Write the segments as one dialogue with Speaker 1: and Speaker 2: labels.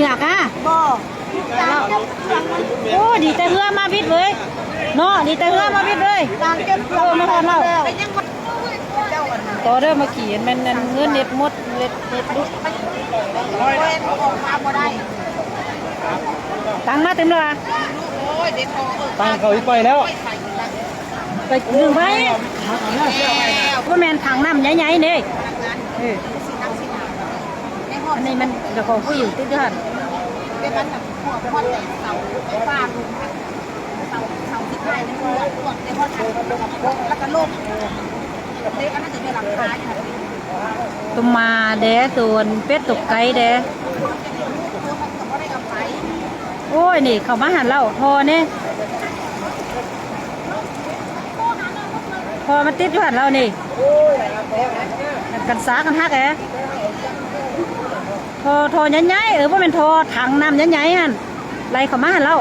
Speaker 1: เหงือกอะ
Speaker 2: บ่จางเก็บเครื่องมัน
Speaker 1: โอ้ดีแต่เฮือมาพิดเลยเนาะดีแต่เฮือมาพิดเลย
Speaker 2: จางเก็บเครื่อง
Speaker 1: เออมาทานเรา
Speaker 2: แล้วยังมันเจ้าอัน
Speaker 1: ต่อเด้อมาขี่มันนั่นเงินเน็ตหมดเน็ตเน็ตดุ
Speaker 2: โอ้ยออกมาบ่ได้
Speaker 1: ตังค์มาเต็มแล้วอะ
Speaker 2: โอ้ยเด็กพอเออ
Speaker 3: ตั้งเขาอีกไปแล้ว
Speaker 2: ใส่ละ
Speaker 1: ไปดึงไว้ว่าแมนถังน้ำใหญ่ๆนี่
Speaker 2: พนักงาน
Speaker 1: เออ
Speaker 2: สินักสินาในห้อง
Speaker 1: อันนี้มันเดี๋ยวของผู้หญิงติดด้วยหั่น
Speaker 2: เป็น มันแบบหัวพอดแต่เสาไฟฟ้าลุงเสาเสาที่ใต้ในหัวพวกในห้องทางแล้วก็ล่มเด็กอันนั้นจะเป็นหลังคาอย่างนี้
Speaker 1: ตุมมาแดตัวนเป็ดตกไก่แด
Speaker 2: ตัวมันก็บ่ได้เอาไป
Speaker 1: โอ้ยนี่เขามาหันเราพอเนี่ยพอมันติดอยู่หันเรานี่กันสากันฮักแอ ทอทอใหญ่ๆเออว่าเป็นทอถังน้ำใหญ่ๆหันไรเขามาหันเรา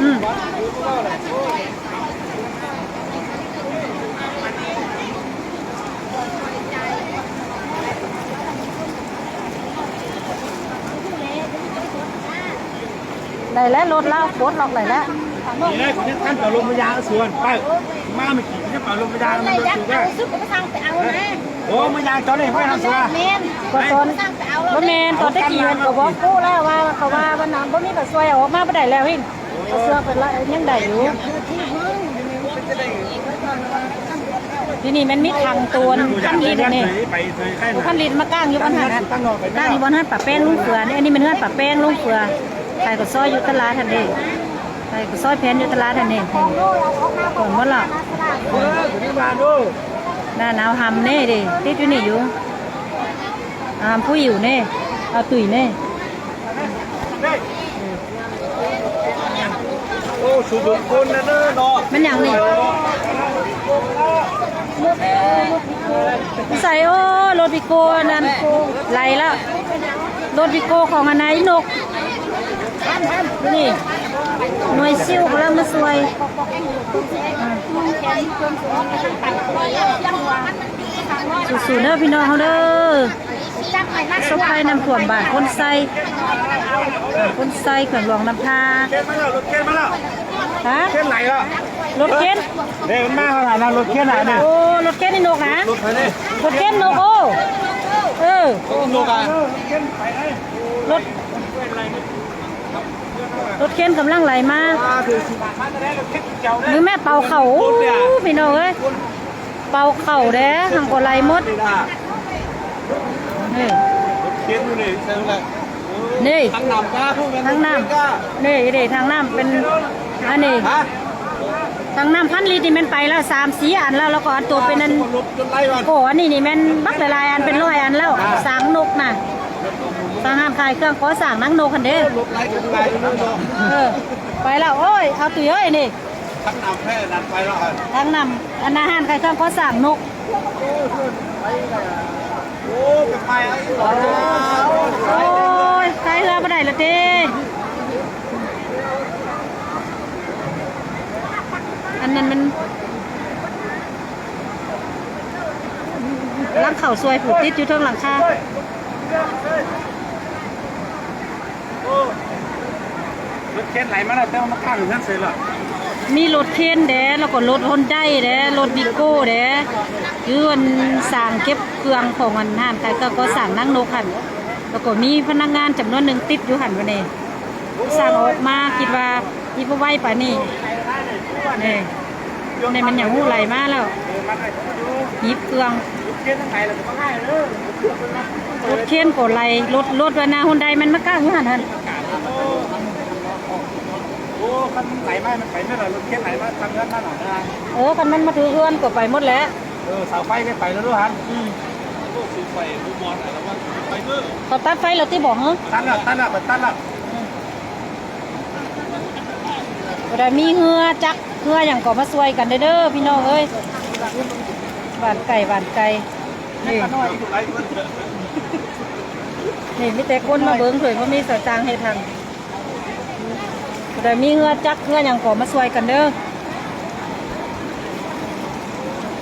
Speaker 1: อืมได้แล้วรถเราโคตรหลอกไหลแล้ว
Speaker 3: นี่แหละคุณท่านเป่าลมยางสวนไปมาไม่กี่คุณเป่าลมยางมัน
Speaker 2: ไร
Speaker 3: ดู
Speaker 2: ยัก
Speaker 3: ดู
Speaker 2: เอา
Speaker 3: ได้
Speaker 2: ซื้อไปทางไปเอานะ
Speaker 3: โอ้มายางจอเลยไม่ทำสวน
Speaker 2: เมน
Speaker 1: ก็ตอน
Speaker 2: ทางไปเอา
Speaker 1: บ่แมนตอนตะกี้มันก็บอกกู้แล้วว่าเขาว่าวันนั้นบ่มีก็ช่วยเอาออกมาบ่ได้แล้วหินเอาเสื้อเป็นละยังได้อยู่ที่นี่มันมีทางตัวน
Speaker 3: ดูอ
Speaker 1: พั
Speaker 3: ยานก
Speaker 1: ลิ
Speaker 3: เลย
Speaker 1: ตร
Speaker 3: นะ
Speaker 1: นี่
Speaker 3: ไปเคยแค่
Speaker 1: พันลิตรมาก้างอยู่บนหัน
Speaker 3: ตั้งนอนไป
Speaker 1: ก้างอยู่บนหันปะแป้งลุงเฟือนี่อันนี้มันเฮือนปะแป้งลุงเฟือใครก็ซอยอยู่ตลาดทันเด้ใครก็ซอยแผ่นอยู่ตลาดทันเด้ก่อนหมดละ
Speaker 3: น่า
Speaker 1: หน้าหนาวหำเน่ดิติดอยู่นี่อยู่หำผู้อยู่เน่เอาตุ๋ยเน่
Speaker 3: โอ้สุดคนนะเด้อเนาะ
Speaker 1: มันอย่างนี้ใส่โอ้รถพิโก้นั่นไหลแล้วรถพิโก้ของอันไหนนกนี่ หน่วยซิ่วกำลังมาสวยสู้ๆเด้อพี่น้องเขาเด้อสบายน้ำท่วมบ้านคนไส้คนไส้เขื่อนหลวงน้ำพา
Speaker 3: เข็นมาแล้วรถเข็นมาแล้ว
Speaker 1: ฮะ
Speaker 3: เข็นไหลแล้ว
Speaker 1: รถเข็น
Speaker 3: เด็กมันมาเท่าไหร่นะรถเข็นไหนเนี่ย
Speaker 1: โอ้รถเข็นนี่นกนะ
Speaker 3: รถไปเลย
Speaker 1: รถเข็นนกโอ้เออ
Speaker 3: รถกันเข็นไปเลย
Speaker 1: รถ รถเข็นกำลังไหลมา
Speaker 3: มาถือสิบบาทมาจะได้รถเข็นเจ้า
Speaker 1: หรือแม่เป่าเข่าอู้พี่น้องเอ้ยเป่าเข่าเด้ทางก็ไหลหมด
Speaker 3: นี่นะ
Speaker 1: นี่
Speaker 3: รถเข็นอยู่นี่ใช่ไหม
Speaker 1: นี่
Speaker 3: ทั้งนำก้าพวกนั้น
Speaker 1: ทางน้ำนี่เด้ทางน้ำเป็นอันนี้
Speaker 3: ฮะ
Speaker 1: ทางน้ำพันลิตรนี่แมันไปแล้วสามสี่อันแล้วแล้วก็อันตัวเป็นอัน
Speaker 3: รถจนไล่วัน
Speaker 1: โอ้อันนี้นี่แมันบักหลายๆอันเป็นร้อยอันแล้วสางนกน่ะ สางห้ามขายเครื่องก่อสร้างนังนกคันเด้
Speaker 3: รถไล่จนไล่จนนั่นเนาะ
Speaker 1: เออไปแล้วโอ้ยเอาตุ้ยเอ้ยนี่
Speaker 3: ทั้งนำแค่นั้นไปแล้วอัน
Speaker 1: ทางนำอันอาหารใครเครื่องก็สั่งนก
Speaker 3: โอ้ไปไปไอ้หลอ
Speaker 1: โอ้ยใครเรือมาได้ละเต้อันนั้นมันหลังเข่าซวยผูกติดอยู่เทิงหลังคา ร
Speaker 3: ถเข็นไหลมาแล้วแต่ว่ามันข้างอยู่นั่นเสร็จแล้ว
Speaker 1: มีรถเคนเด้แล้วก็รถฮอนได้เด้รถวิโก้เด้คือมันสั่งเก็บเครื่องของมันห้านใครก็ก็สั่งนั่งนกหันแล้วก็มีพนักงานจำนวนหนึ่งติดอยู่หันวันนี้สั่งออกมาคิดว่าที่พ่อไหวป่านี่นี่ในมันอย่างหูไหลมาแล้วยิบเครื่อง
Speaker 3: เข็นทั้งไหนแล้วก็ง่ายเลย
Speaker 1: รถเคนก็ไลรถรถวานาฮอนไดมันมาก้าอยู่หันหัน
Speaker 3: โอ้คันไหลมามันไปไม่ได้รถเข็นไหลมาทางนั้นนั่นน่ะ
Speaker 1: เออคันมันมาถือเฮือนก็ไปหมดแล้ว
Speaker 3: เออเสาไฟก็ไปแล้วด้วยฮัน
Speaker 1: อืม
Speaker 3: ไฟมุมมองไหนแล้วว่าไปเมื่อ
Speaker 1: เขาตัดไฟเราที่บอกเหรอ
Speaker 3: ตันละตันละตันละ
Speaker 1: บ่ได้มีเหือจักเหืออย่างก็มาช่วยกันเด้อพี่น้องเอ้ยหวานไก่หวานไก่นี่
Speaker 3: นน้อยอยู่ไรมัน
Speaker 1: นี่มีแต่คนมาเบิ้งเผยเพราะมีสตางค์ให้ทางบ่ได้มีเหือจักเหืออย่างก็มาช่วยกันเด้อ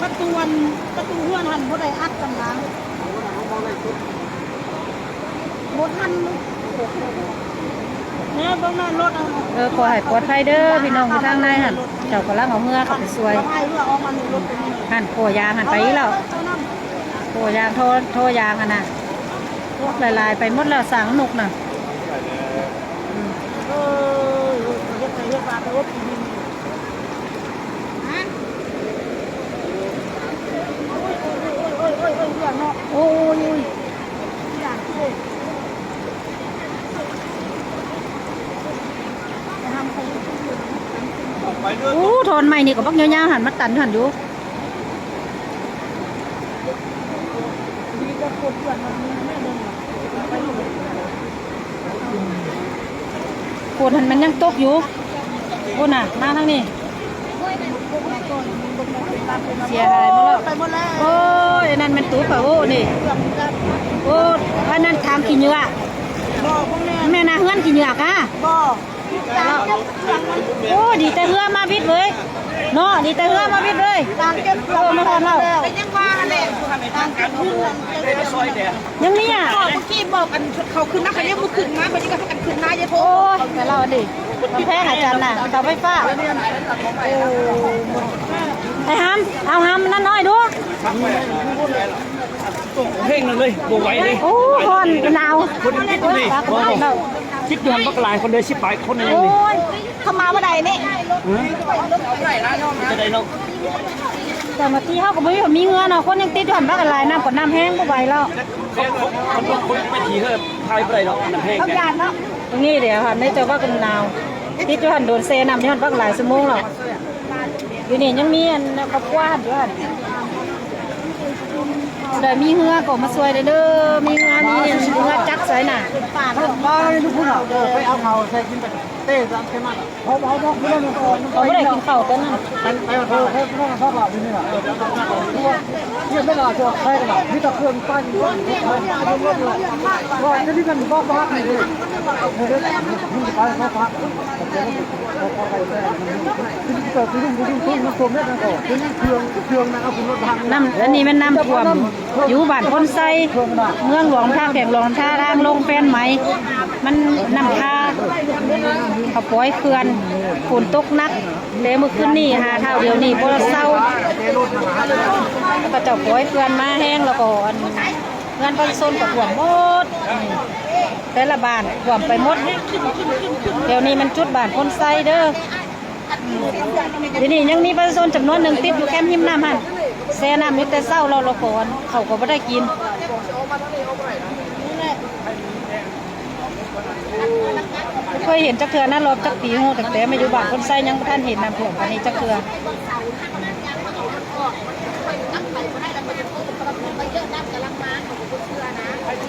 Speaker 2: ประตูอันประตูเฮือนหันบ่ได้อัดกันล้างรถมันเนี่ยเบื้องหน้ารถเอา
Speaker 1: เออขอให้ปลอดภัยเด้อพี่น้องที่ทางในหั่นเจ้ากำลังเอาเมื่อเข้าไปซวย
Speaker 2: ให้เรือออกมาในรถเป็นนี่
Speaker 1: หั่นโคยางหั่นไปอีกแล้วโคยางโทโทยางอะนะ พวกลายๆไปหมดแล้วสังนุกน่ะ
Speaker 2: เออเรียกไปเรียกมารถที่นี่ฮะโอ้ยโอ้ยโอ้ยโอ้ยโอ้ยอย่างเนาะ
Speaker 1: โอ้ย
Speaker 2: อย่างเลยทำไป
Speaker 3: ไปเด้อ
Speaker 1: โอ้ทนใหม่นี่ก็บักยาวๆหันมาตันหันอยู่
Speaker 2: ดีจะกดเพื่อนมันแม่เดินไปอยู่
Speaker 1: โค นหันมันยังตกอยู่โอ้น่ะมาทางนี้เสียหายหมดแล้วโอ้ยนั่นมันตูเปล่าโอ้นี่โอ้อันนั้นทางขี้เหงื่อ
Speaker 2: บอกพวกแม่
Speaker 1: แม่นาเฮือนขี้เหงื่อกะ
Speaker 2: กจา
Speaker 1: โอ้ดีแต่เฮือมาพิษเลยเนาะดีแต่เฮือมาพิษเลย
Speaker 2: จางเก็บโองมันแล้วเป็นยังว่ากันเลยจางเก็บเค รื่อง
Speaker 3: ไปซอยแดง
Speaker 1: ยังนี่อะ
Speaker 2: ก็เมื่อกี้บอกกันเขาขึ้นนะเขาเรียกมือขึ้นมาเขาจะกันขึ้นนายโท
Speaker 1: โอ้ยแต่เราดิมันแพงอาจารย์น่ะเสาไฟฟ้าไอ้ฮัมเอาฮัมนั่นน้อยดู
Speaker 3: ตกเพ่งนั่นเลยบ่ไหวเลย
Speaker 1: โอ้ฮอนหนาว
Speaker 3: คนคิดดูนี่บ่บอกคิดดูหันบักหลายคนเลยสิบปลายคนนึง
Speaker 1: โอ้
Speaker 3: นี่
Speaker 1: ยเข้ามาเมื่อใดนี่
Speaker 3: จะได้เนาะ
Speaker 1: แต่เมื่อกี้เขาก็ไม่มีเงินเนาะคนยังติดอยู่หันบ้านอะไรน้ำกดน้ำแห้งก็ไหวแล้ว
Speaker 3: เขาเขาคนคนไปถีเถอะทายไปได้เนาะน้ำแห้ง
Speaker 2: เขา
Speaker 3: เนี่ย
Speaker 2: ยานเนาะ
Speaker 1: ตรงนี้เดี๋ยวหันได้เจอว่ากันหนาวติดอยู่หันโดนเซน้ำที่หันบ้านหลายชั่วโมงหรอกอยู่นี่ยังมีอันเขากวาดอยู่หัน เด้มีเหือก็มาช่วยเด้อมีเหือมีเหือจักใส่น่ะ
Speaker 2: ป่านเรื่อง
Speaker 4: มาเลยทุกคนอะเออไปเอาเขาใส่กินไปเต้ซ้ำใช่ไหมเขาเขาเขาไม่ได้ก่อน
Speaker 1: เขาไม่ได้กินข้าวตอนนั้น
Speaker 4: ไปไปเออเขาเขาเขาเขาที่นี่อะเนี่ยไม่ลาจะใครกันอะนี่ตะเครื่องปั้นปั้นปั้นปั้นปั้นเลยว่าจะที่กันบ้าบ้านี่เลย นี่ไปเขาพักแต่เขาเขาไปแต่ที่เกิดที่รุ่งที่รุ่งที่รุ่งชมเนี่ยนะก็ที่เครื่องเครื่องนะคุณ
Speaker 1: น้ำอันนี้มันน้ำท่วม อยู่บ้านคนไซเมืองหลวงท่าแข่งหลวงท่าทางลงแฟนไหม มันน้ำท่าเขาปล่อยเขื่อนฝนตกนักเลยเมื่อคืนนี่หาเท่าเดียวนี่บ่เศร้าก็เจ้าปล่อยเขื่อนมาแห้งแล้วก็อันเงินประชาชนก็ท่วมหมด แต่ละบ้านท่วมไปหมด เดี๋ยวนี้มันจุดบ้านคนไซเด้อเดี๋ยวนี้ยังมีประชาชนจำนวนหนึ่งติดอยู่แคมป์หิมน้ำหันแซ่น้ำอยู่แต่เศร้าเราเราก่อนเขาก็ไม่ได้กินเคยเห็นจักเทือนะรอบจักปีโหแต่แต่มาอยู่บ้านคนไส้ยังท่านเห็นน้ำท่วมอันนี้จักเทือ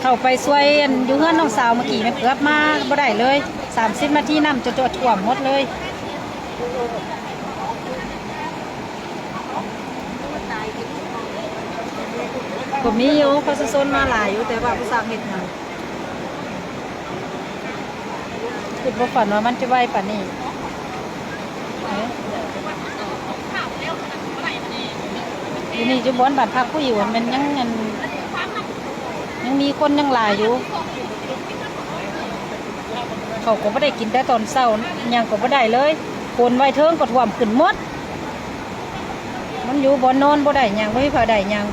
Speaker 1: เข้าไปช่วยอยู่เฮือนน้องสาวเมื่อกี้ไมันเกือบมาบ่ได้เลย30นาทีน้ำจะจดท่วมหมดเลยผมมีอยู่เขาจะโซนมาหลายอยู่แต่ว่าผู้สางเห็ดหยังคิดว่าฝันว่ามันจะไหวป่านนี้เอ๊ะอยู่นี่จุบอนบาดพักผู้อยู่มันยังยัง ยังมีคนยังหลายอยู่ เขาก็ไม่ได้กินแต่ตอนเช้ายังก็ไม่ได้เลยคนไว้เทิงก็ท่วมขึ้นหมด มันอยู่บนนอนบ่ได้หยังไม่พอได้ยัง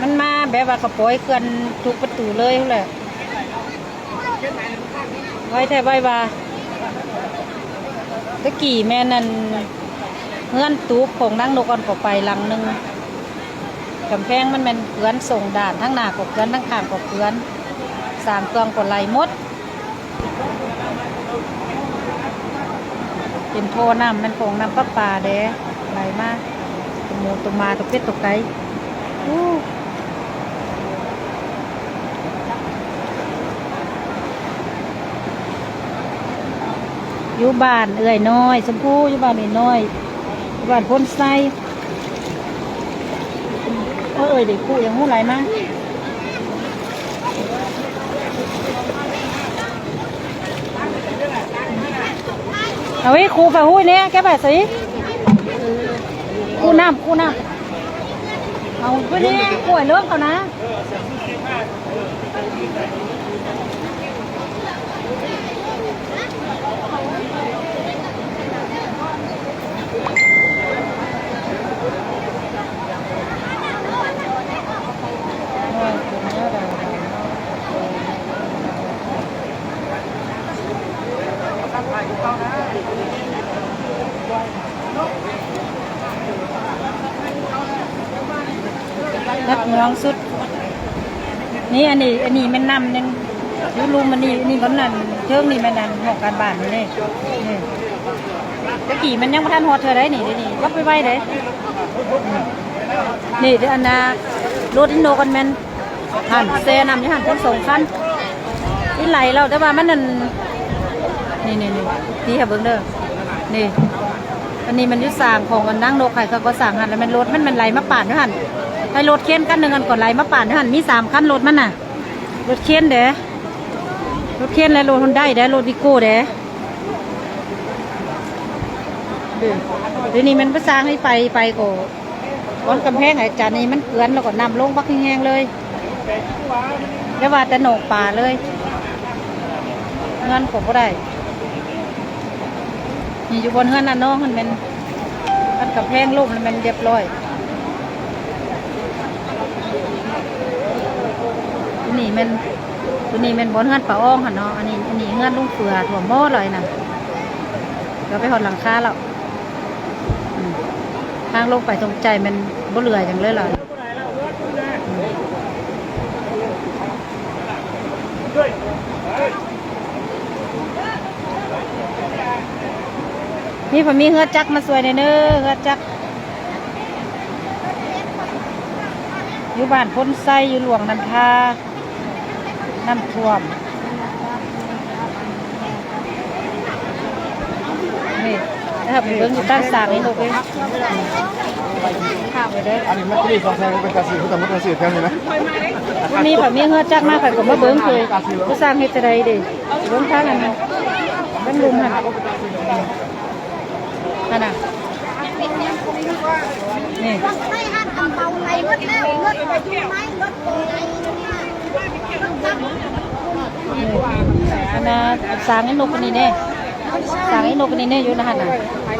Speaker 1: มันมาแบบว่ากระโปอยเกินทุกประตูเลยแหละไว้แท้ไว้ว่า ตะกี้แม่นั่นเงื่อนตูบของนั่งนกอ่อนก็ไปหลังหนึ่งกำแพงมันเป็นเกลือนส่งด่านทั้งหน้าก็เกลือนทั้งข้างก็เกลือนสามเครื่องก็ไหลมด เป็นโทน้ำมันของน้ำประปาเด้ไหลมากตัวหมูตัวมาตัวเป็ดตัวไก่ อยู่บ้านเอื่อยน้อยชมพู่อยู่บ้านเอื่อยน้อยอยู่บ้านพ้นไส้เอ้ยเด็กคู่ยังหู้ไหลมาเอาไว้ครูไปหุ้ยเนี่ยแกไปสิครูน้ำครูน้ำเอาไปนี่ป่วยเลิกเขานะ นักงวงสุด นี่อันนี้อันนี้แม่นนำนึงยูลุมมันนี่นี่คนนั้นเทิงนี่ม่นนำหอกการบ้านนี่นี่นี่ตะกี้มันยังไม่ทันฮอดเธอได้นี่ดี๋ยวนี่วัดไปไว้เลยนี่เดี๋ยวอันน่ะรถอินโนกันแมนหันเซนำยี่หันทั้งสองคันนี่ไหลเราแต่ว่ามันนั่นนี่นี่นี่ที่ค่ะเบิ้งเด้อนี่อันนี้มันยุสางของกันนั่งโลกไข่เขาก็สั่งหันแล้วมันรถมันมันไหลมาปาดด้วยหันให้รถเค้นกันหนึ่งกันก่อนไหลมาปาดด้วยหันมีสามคันรถมันน่ะ รถเค้นเด้รถเค้นและรถฮอนด้เด้รถวิโก้เด้เดี๋ยวนี้มันก็สร้างให้ไปไปก็วันกำแพงไอ้จานนี้มันเกลือนแล้วก็นำลงบักแห้งเลยแล้วว่าแต่โหนกป่าเลยเงินผมก็ได้นี่อยู่บนเฮือนน่ะน้องมันเป็นมันกับแพงลูกมันเรียบร้อย นี่มันตัวนี้มันบนเฮือนป่าอ้องค่ะเนาะ อันนี้อันนี้เฮือนลุงเฟือถั่วหม้อเลยนะเราไปหอดหลังคาแล้วทางลงไปตรงใจมันบ่เหลืออย่างเลยล่ะนี่ผมมีเฮือจักมาสวยในเน้อเฮือจักอยู่บ้านพ้นไส้อยู่หลวงนันทา น้ำท่วม นี่นะครับเบิ้งอยู่ตั้งสางนี่ลูกเอ้ยข้ามไปเด้อ
Speaker 3: อันนี้มันที่สองแสนเป็นกาสีเขาทำมันกาสีแทนเลยนะ
Speaker 1: วันนี้แบบมีเฮือจักมากไปก็มาเบิ้งเคยผู้สร้างเฮ็ดจะไดเดิเบิ้งทางอันนั้นเบิ้งลุมหันนั่นน่ะนี่
Speaker 2: ไม่หันทำเบาไหลเงินแล้วเงินไปที่ไม้รถไหลเนี่ยรถตั้ง
Speaker 1: อันน่ะสางไอ้นกคนนี้เน่สางไอ้นกคนนี้เน่อยู่นะฮะน่ะ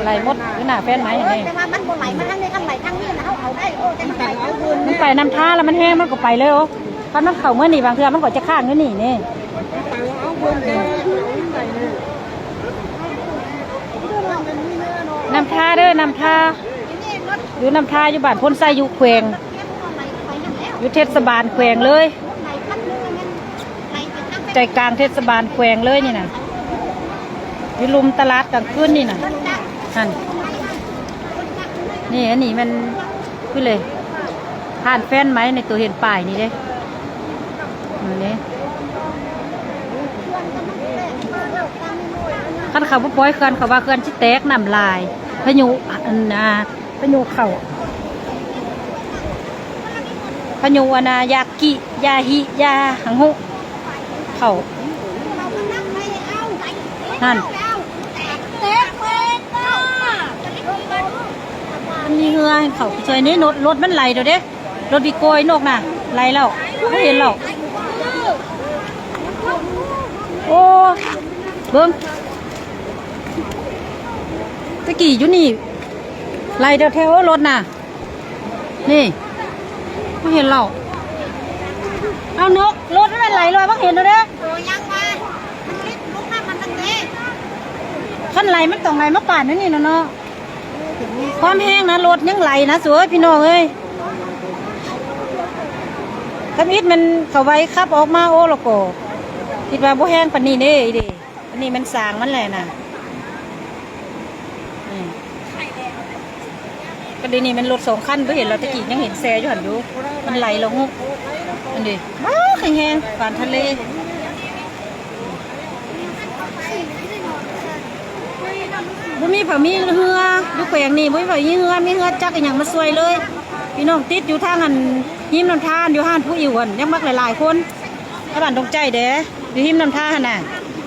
Speaker 1: ไหลหมดอยู่หน้าแฟนไม้เห็นเน่
Speaker 2: แต่ว่ามันบ่ไหลมาทางนี้ทางไหลทางนี้นะเขาเอาได้โอ้แต่มันไหลเอาบุญ
Speaker 1: มันไปน้ำท่าแล้วมันแห้งมันก็ไปเลยโอ้ถ้ามันเข่าเมื่อนี่บางเทื่อมันก็จะข้างอยู่นี่นี่น้ำท่าเด้อน้ำท่าอยู่น้ำท่าอยู่บ้านพ้นไส้อยู่แขวงอยู่เทศบาลแขวงเลย ใจกลางเทศบาลแขวงเลยนี่นะอยู่ลุมตลาดกลางคืนนี่นะนั่นนี่อันนี้มันขึ้นเลยผ่านแฟนไหมในตัวเห็นป้ายนี่เด้อันนี้คันเขาบ่ปล่อยเขื่อนเขาว่าเขื่อนชิแตกน้ำลายพายุอันนาพายุเข่าพายุอันนายากิยาฮิยาหังหุ เข่านั่นมันมีเหือให้เขาเฉยนี่รถรถมันไหลเดี๋ยวเด้รถดีโกยนกน่ะไหลแล้วไม่เห็นหรอกโอ้เบิ้งตะกี้อยู่นี่ไหลเดี๋ยวแถวรถน่ะ นี่ไม่เห็นหรอกเอานกรถ มันไหลเลยไม่เห็นเดี๋ยวเด้
Speaker 2: โอ้ยังมามันลิบลุกน้ำมันตั้งแต่
Speaker 1: ขั้นไหลมันต้องไหลมาป่านนั่นนี่นะเนาะความแห้งนะรถยังไหลนะสวยพี่น้องเอ้ยทำอิดมันเขาไว้ขับออกมาโอ้และก็คิดว่าบ่แห้งปานนี้เด้อีเดิอันนี้มันสางมันแหละน่ะอืมก็เดียวนี้มันรถสองคันไ่เห็นเราตะกี้ยังเห็นแซอยู่หันอยู่มันไหลลงหุบ อันนี้ว้าแห้งๆผ่านทะเลบ่มีผัมีเรืออยู่แขวงนี่บ่มีผัมีเรือมีเรือจักรอหย่างมาสวยเลย พี่น้องติดอยู่ทางอันหิมน้ำทานอยู่ห้านผู้อิวอันยังมักหลายๆคนถ้าบ้านตรงใจเด้อยู่หิมน้ำทานน่ะ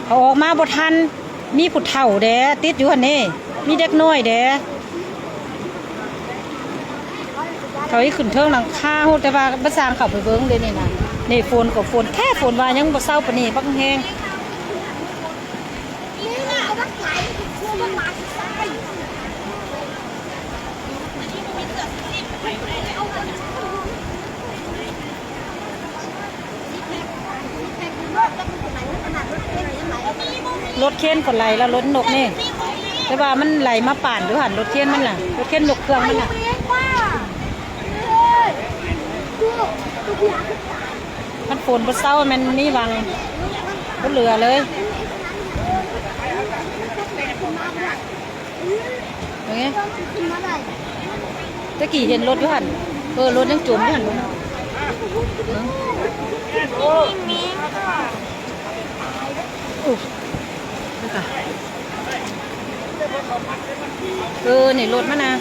Speaker 1: เขาออกมาบ่ทันมีผู้เฒ่าแดติดอยู่หันนี่มีเด็กน้อยแด เขาอีขึ้นเทิงหลังคาโหแต่ว่าบ่สางเขาไปเบิ่งเด้นี่นะนี่ฝนก็ฝนแค่ฝนว่ายังบ่เศร้าปานนี้บักแฮง
Speaker 2: รถเข็นยัง
Speaker 1: รถเข็นก็ไหลแล้วรถนกนี่แต่ว่ามันไหลมาป่านดูหันรถเข็นมันน่ะรถเข็นนกเครื่องมันน่ะ
Speaker 2: เลี้ยงป้าเฮ้ยดูดูพี่อา
Speaker 1: มันฝนบ่เศร้ามันนี่วังบ่เหลือเลยอย่างเงี้ยตะกี้เห็นรถอยู่หันเออรถยังจมอยู่หันบ่อุ๊ยนี่ค่ะเออนี่รถมันนะ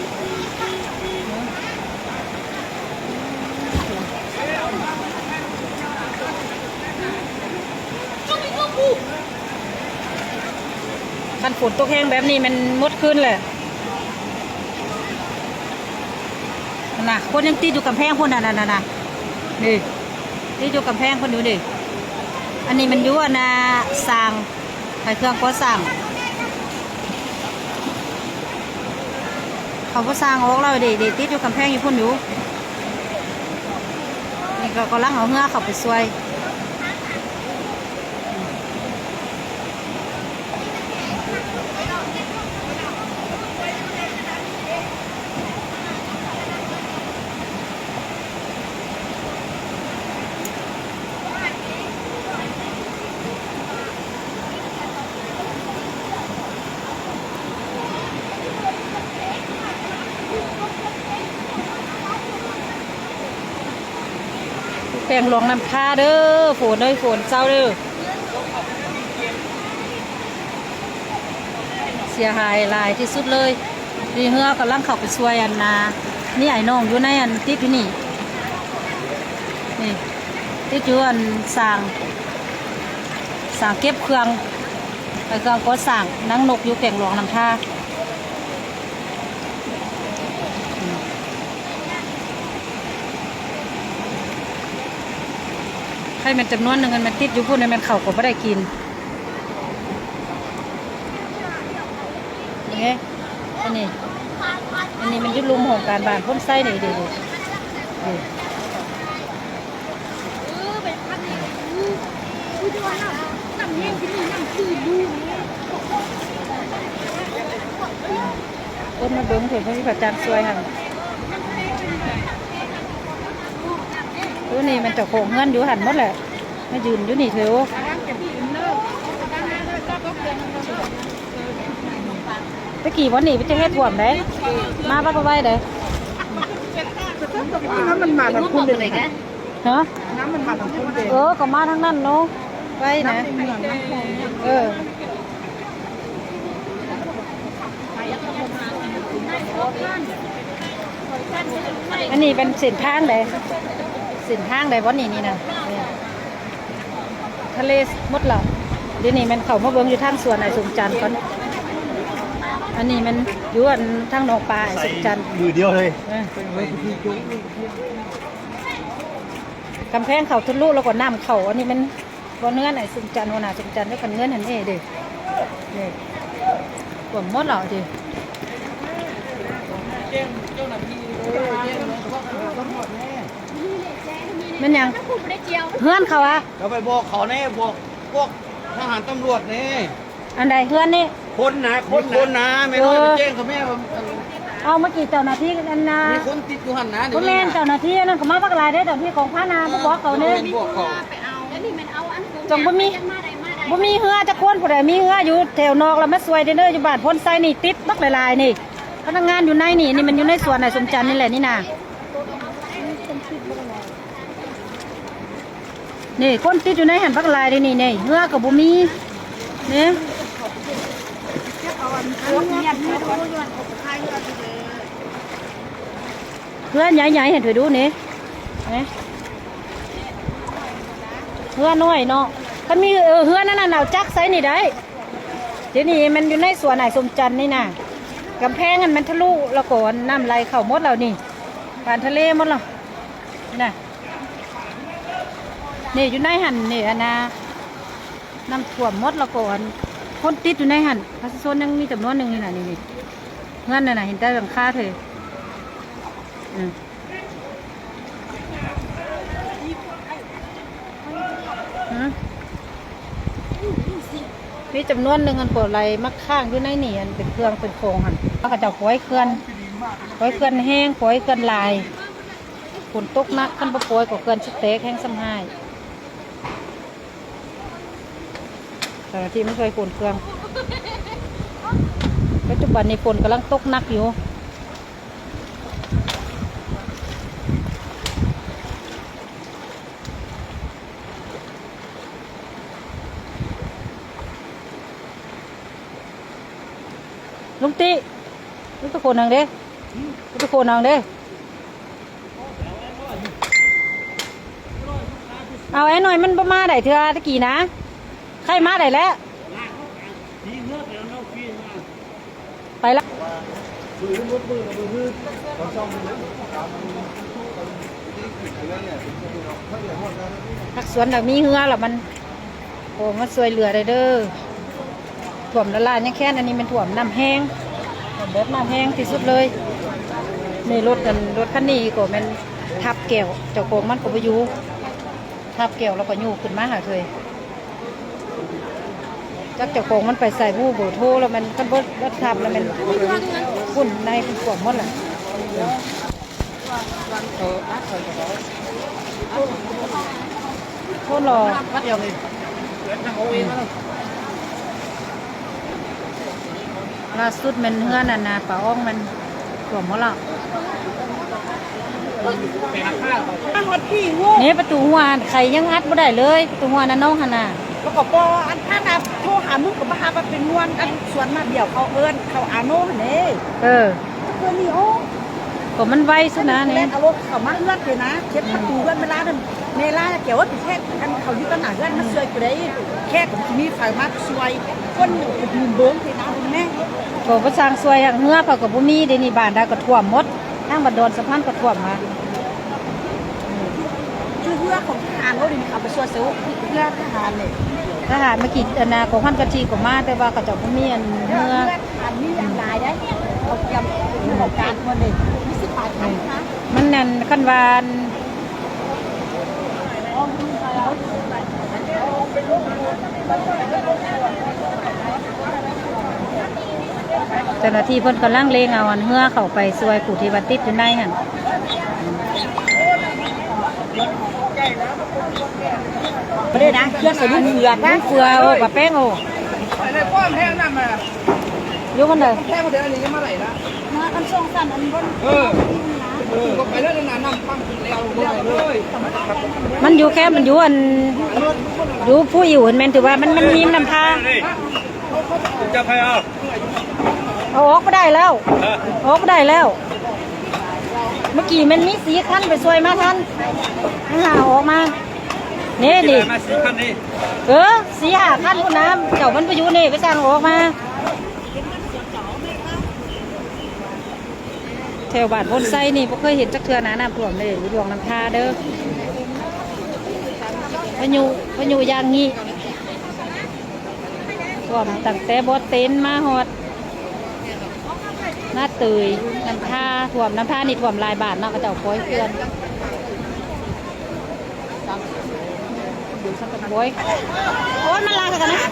Speaker 1: คันฝนตกแห้งแบบนี้มันมดขึ้นแหละนั่นน่ะคนยังติดอยู่กำแพงคนน่ะน่ะน่ะน่ะนี่ติดอยู่กำแพงคนอยู่ดิอันนี้มันยู่อันน่ะสร้างไปเครื่องก่อสร้างเขาก็สร้างออกแล้วเด็กติดอยู่กำแพงอยู่พ่นอยู่นี่ก็กำลังเอาเหือเขาไปซวย แปลงรองน้ำค่าเด้อฝนเอ้ยฝนเศร้าเด้อเสียหายหลายที่สุดเลยนี่เหือกำลังเข้าไปช่วยอันนานี่ไอ้น้องอยู่ในอันติดอยู่นี่นี่ติดอยู่อันสางสางเก็บเครื่องไอ้เครื่องก็สางนั่งนกอยู่แปลงรองน้ำท่า ให้มันจำนวนหนึ่งมันติดอยู่พุ่นให้มันเข่าก็ไม่ได้กินอย่างเงี้ยอันนี้อันนี้มันยุดลุมของการบานพ่นไส้นี่เดี๋ยวต้นมาเบิ้งเผื่อพระพิบัติจารย์สวยค่ะตัว นี้มันเจะโคงเงินอยู่หันหมดแหละไม่ยืนอยู่นี่เถอะตะกี้วันนี้ไปจะเฮ็ดถ่วมได้มาปักไว้เด้
Speaker 4: น้ำมันมาทางคุณเลยนะ
Speaker 1: เนาะ
Speaker 4: น้ำมันมาทางคุณเลย
Speaker 1: เออก็มาทั้งนั้นเนาะไปนะเอออันนี้เป็นสินทางใด สินทางใดวันนี้นี่นะเนี่ยทะเลหมดแล้วเดี๋ยวนี้มันเข้ามาเบิ่งอยู่ทางสวนไอ้สมจันทร์ก่อนอันนี้มันอยู่อันทางหนองปลาไอ้สมจันทร์
Speaker 3: มือเดียวเลย
Speaker 1: เออกำแพงเขาทะลุแล้วก็น้ำเขาอันนี้มันบ่เนื้อไหนสุมจันทร์หัวหน้าสุมจันทร์ด้วยกันเงื่อนหันเอ้เด้นี่กวมหมดเหรอดิ มันยังเฮือนเขาอะ
Speaker 3: เราไปบอกเขาแน่บอกพวกทหารตำรวจแน่
Speaker 1: อันใดเฮือนนี่
Speaker 3: คนนะคนคนนะไม่น้อยไปแจ้งเขาแม่ว่า
Speaker 1: เอาเมื่อกี้เจ้าหน้าที่อันนา
Speaker 3: มีคนติดอยู่หันนะ
Speaker 1: พ่แม่นเจ้าหน้าที่อันนั่นก็มาพักหลายได้อเจ้าหน้าที่ของพระนาบ่บอกเขาเนี่ย
Speaker 3: บอกเขา
Speaker 1: จงบ่มีบ่มีเฮือจะคนผู้ใดมีเฮืออยู่แถวนอกแล้วมาซวยเด้อเด้ออยู่บ้านพ้นไซนี่ติดบักหลายๆนี่ พนักงานอยู่ในนี่นี่มันอยู่ในสวนไหนสมจันทร์นี่แหละนี่นา นี่คนติดอยู่ในหันบักลายเด้อนี่นี่เฮือก็บ่มีนี่เฮือใหญ่ๆเห็นเถอดูนี่นี่เฮือน้อยเนาะคันมีเออเฮือนั่นน่ะเอาจักใส่นี่ได้ เดี๋ยวนี้มันอยู่ในสวนไหนสมจันทร์นี่น่ะกำแพงอันมันทะลุแล้วก็น้ำไหลเข้าหมดแล้วนี่ผ่านทะเลหมดแล้วนี่น่ะ นี่อยู่ในหันนี่อันนะน้ำท่วมมดล้วก็อันคนติดอยู่ในหันประชาชนยังมีจำนวนหนึ่งนี่นะนี่นี่เงื่อนน่ะนะเห็นแต่หลังคาเถออืมฮะมีจำนวนหนึ่งอันปวดไหลมักข้างด้วยในนี่อันเป็นเครื่องเป็นโครงหันเขาก็จะปล่อยเคลื่อนปล่อยเคลื่อนแห้งปล่อยเคลื่อนลายฝนตกนักขั้นปล่อยก็เคลื่อนชิดเตกแห้งซ้ำห้ายแต่ที่ไม่เคยฝนเครื่องปัจจุบันในฝนกำลังตกหนักอยู่ลุงติลุงตะโกนนางเด้ลุงตะโกนนางเด้ เอาไอ้หน่อยมันประมาได้เธอตะกี้นะ ใครมาได้แล้ว ไปละผักสวนแบบมีเหือหรอมัน โอ้มันสวยเหลือได้เด้อถ่วมละลายยังแค่อันนี้เป็นถ่วมน้ำแห้งถ่วมแบบน้ำแห้งที่สุดเลยนี่รถกันรถคันนี้ก็มันทับแก้วเจ้าของมันก็ไปอยู่ทับแก้วแล้วก็อยู่ขึ้นมาหาเธอ จักเจ้าของมันไปใส่บู้โบโทรแล้วมันกันบดบดทับแล้วมันฝุ่นในเป็นถ่วมหมดแหละโทษรอ
Speaker 3: วัดเดียวนี่ทางโอเองนะ
Speaker 1: ล่าสุดมันเฮือนน่ะนะป่าอ้องมันกลมหมดและ
Speaker 3: ไปหาข้าว
Speaker 2: อันฮอดพี่โง่
Speaker 1: นี่ประตูหัวใครยังอัดบ่ได้เลย ประตูหัวนั่นน้องหั่นน่ะ
Speaker 2: แล้วก็ปออันท่านน่ะ โทรหามึงก็มาหาว่าเป็นงวนอันสวนมาเดี่ยวเขาเอิ้นเขาอาโน่หั่นเด้
Speaker 1: เออ
Speaker 2: เพื่อนนี่โอ้
Speaker 1: ก็มันไวสุดนะ
Speaker 2: เล่
Speaker 1: นี่
Speaker 2: นเอารถเขามาเอื้อนเลยนะเช็ดประตูเอื้อนเวลานั้นเมล่าเกี่ยวว่าประเทศกันเขาอยู่ตั้งหนาเอื้อนมันสวยกูได้แค่กับมีไฟมาสวยคนหนึ่งเบิ้งเลยนะคุณแม่
Speaker 1: ก็บ่สร้างสวยหักเฮือเขาก็บ่มีเดี๋ยวนี้บ้านได้ก็ท่วมหมดทางบัดดอนสะพานก็ท่วมมา
Speaker 2: คือเพื่อของทหารเขาดิเขาไปสวยเซลเพื่อทหารเลย
Speaker 1: ทหารเมื่อกี้อันน่ะของพันกะทีก็มาแต่ว่าเขาเจ้าบ่มีอัน
Speaker 2: เพื่
Speaker 1: เฮื
Speaker 2: อ
Speaker 1: อ
Speaker 2: ทหารนี่อย่างไรได้เขาเตรียมผู้ประกอบการมาเลยมีสิบแปดพันนะ
Speaker 1: มันนั่นคันวาอันเจ้าหน้าที่เพิ่นกำลังเลงเอาอันเฮือเข้าไปซวยผู้ที่ว่าติดอยู่ในหั่น
Speaker 2: ไม่ได้นะเพื่อสนุกเหือด
Speaker 1: บ้า
Speaker 2: นะ
Speaker 1: นเฟือโอ้ปะแป้งโอ้
Speaker 3: ไอ้ป้อมแห้งนั่นมา
Speaker 1: อยุ่กันเลย
Speaker 3: แค่ประเดี๋ยวอันนี้ยังมาไหลละ
Speaker 2: มาอันทรงสันอันบน
Speaker 3: เออเออก็ไปแล้วนานๆน้ำปั้มแล้วแล้วเลย
Speaker 1: มันอยู่แค่มันอยู่อันอยู่ผู้อยู่เห็นแม่นถือว่ามันมันมีมนำพา
Speaker 3: จะไปเอา
Speaker 1: เอาออกก็ได้แล้วออกก็ได้แล้ว เมื่อกี้มันมีสีคันไปซวยมาทันให้หาออกมา นี่ดิ
Speaker 3: มาสี่คันนี้
Speaker 1: เออสีหาคันพุ่นน้ำเจ้ามันไปอยู่นี่ไปสร้างออกมาแถวบ้านพ้นไส้นี่บ่เคยเห็นจักเทือนะน้ำท่วมเลยอยู่ดวงน้ำทาเด้อพายุพายุอยางงี้ท่วมตั้งแต่บอเต็นมาฮอดหน้าเตยน้ำท่าท่วมน้ำท่านี่ท่วมหลายบาทเนาะก็เจ้าปล่อยเพื่อน โอ้ยโอ้ยมันลากกันนะ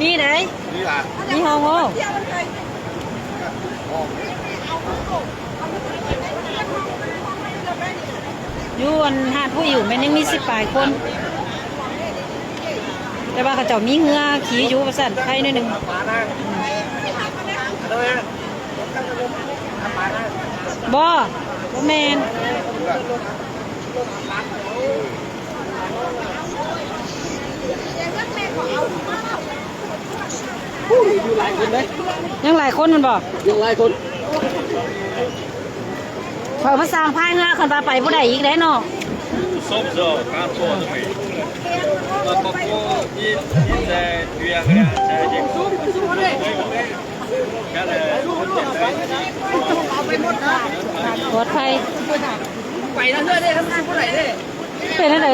Speaker 1: นี่ไหนนี่ห้องโอ้อยู่อันหาผู้อยู่แมันยังมีสิบปลายคน แต่ว่าเขาเจ้ามีเหือขี่อยู่ประสันไข่นิดหนึ่ง บ่บ่แมนยู่
Speaker 2: หลายคนเลย
Speaker 1: ยังหลายคนมันบ่
Speaker 3: ยังหลายคน
Speaker 1: เผื่อมาสร้างพายเงาคนปาไปผู้ใดอีกได้เนาะ
Speaker 3: ซอาตัวงนี้แล้วพวกที่ที่เรีก
Speaker 2: เนี่ยจเด็ นะ
Speaker 1: ปลอดภัย
Speaker 2: ไปแล้วเพื่อนได้ทำงานเท่าไหร่ได้
Speaker 1: เป็นอะไร